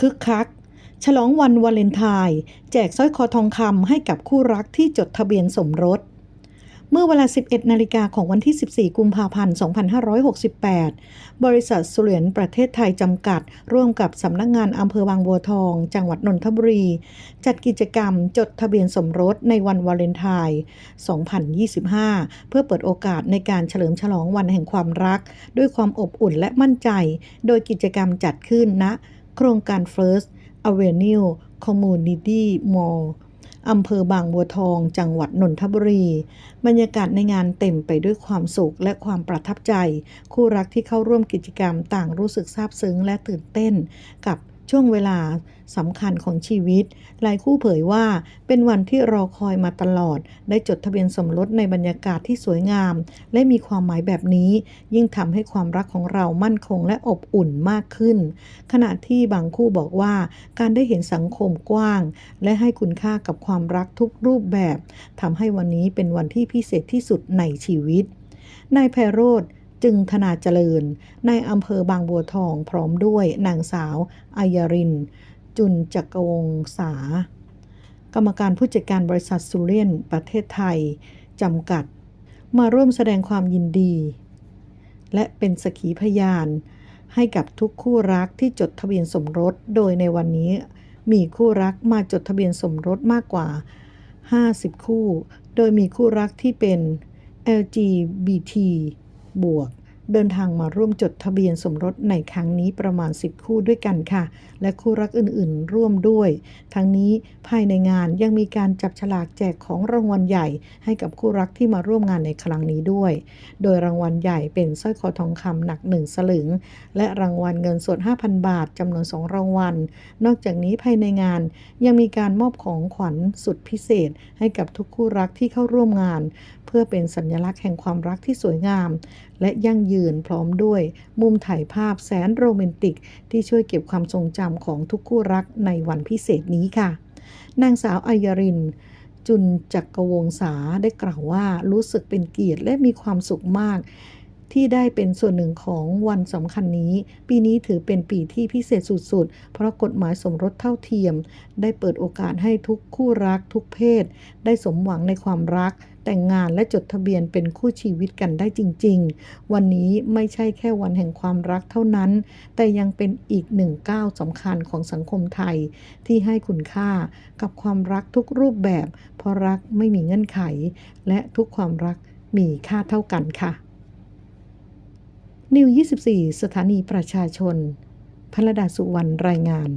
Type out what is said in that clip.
คึกคัก ฉลองวันวาเลนไทน์แจกสร้อยคอทองคำให้กับคู่รักที่จดทะเบียนสมรส เมื่อเวลา 11 นาฬิกาของวันที่ 14 กุมภาพันธ์ 2568 บริษัทสุเหรียญประเทศไทยจำกัด ร่วมกับสำนักงานอำเภอบางบัวทอง จังหวัดนนทบุรี จัดกิจกรรมจดทะเบียนสมรสในวันวาเลนไทน์ 2025 เพื่อเปิดโอกาสในการเฉลิมฉลองวันแห่งความรัก ด้วยความอบอุ่นและมั่นใจ โดยกิจกรรมจัดขึ้นณ โครงการ First Avenue Community Mall อำเภอบางบัวทอง จังหวัดนนทบุรี บรรยากาศในงานเต็มไปด้วยความสุขและความประทับใจ คู่รักที่เข้าร่วมกิจกรรมต่างรู้สึกซาบซึ้งและตื่นเต้นกับ ช่วงเวลาสำคัญของชีวิต หลายคู่เผยว่าเป็นวันที่รอคอยมาตลอด ได้จดทะเบียนสมรสในบรรยากาศที่สวยงาม และมีความหมายแบบนี้ ยิ่งทำให้ความรักของเรามั่นคงและอบอุ่นมากขึ้น ขณะที่บางคู่บอกว่า การได้เห็นสังคมกว้าง และให้คุณค่ากับความรักทุกรูปแบบทำให้วันนี้เป็นวันที่พิเศษที่สุดในชีวิตนายไพโรธ จึงธนาเจริญ ในอำเภอบางบัวทองพร้อมด้วยนางสาวอายริน จุนจักรวงศากรรมการผู้จัดการบริษัทสุเรียนประเทศไทย จำกัด มาร่วมแสดงความยินดี และเป็นสกขีพยาน ให้กับทุกคู่รักที่จดทะเบียนสมรส โดยในวันนี้มีคู่รักมาจดทะเบียนสมรสมากกว่า 50 คู่ โดยมีคู่รักที่เป็น LGBT บวก เดินทางมาร่วมจดทะเบียนสมรสในครั้งนี้ประมาณ 10 คู่ด้วยกันค่ะ และคู่รักอื่นๆ ร่วมด้วย ทั้งนี้ภายในงานยังมีการจับฉลากแจกของรางวัลใหญ่ ให้กับคู่รักที่มาร่วมงานในครั้งนี้ด้วย โดยรางวัลใหญ่เป็นสร้อยคอทองคำหนัก 1 สลึง และรางวัลเงินสด 5,000 บาทจำนวน 2 รางวัล นอกจากนี้ภายในงานยังมีการมอบของขวัญสุดพิเศษ ให้กับทุกคู่รักที่เข้าร่วมงาน เพื่อเป็นสัญลักษณ์แห่งความรักที่สวยงาม และยั่งยืนพร้อมด้วย มุมถ่ายภาพแสนโรแมนติก ที่ช่วยเก็บความทรงจำของทุกคู่รักในวันพิเศษนี้ค่ะ นางสาวอายรินจุนจักรวงศาได้กล่าวว่ารู้สึกเป็นเกียรติและมีความสุขมาก ที่ได้เป็นส่วนหนึ่งของวันสำคัญนี้ ปีนี้ถือเป็นปีที่พิเศษสุดๆ เพราะกฎหมายสมรสเท่าเทียม ได้เปิดโอกาสให้ทุกคู่รักทุกเพศ ได้สมหวังในความรัก แต่งงานและจดทะเบียนเป็นคู่ชีวิตกันได้จริง ๆ วันนี้ไม่ใช่แค่วันแห่งความรักเท่านั้น แต่ยังเป็นอีกหนึ่งก้าวสำคัญของสังคมไทย ที่ให้คุณค่ากับความรักทุกรูปแบบ เพราะรักไม่มีเงื่อนไข และทุกความรักมีค่าเท่ากันค่ะ นิว 24 สถานีประชาชนพระดาสุวรรณรายงาน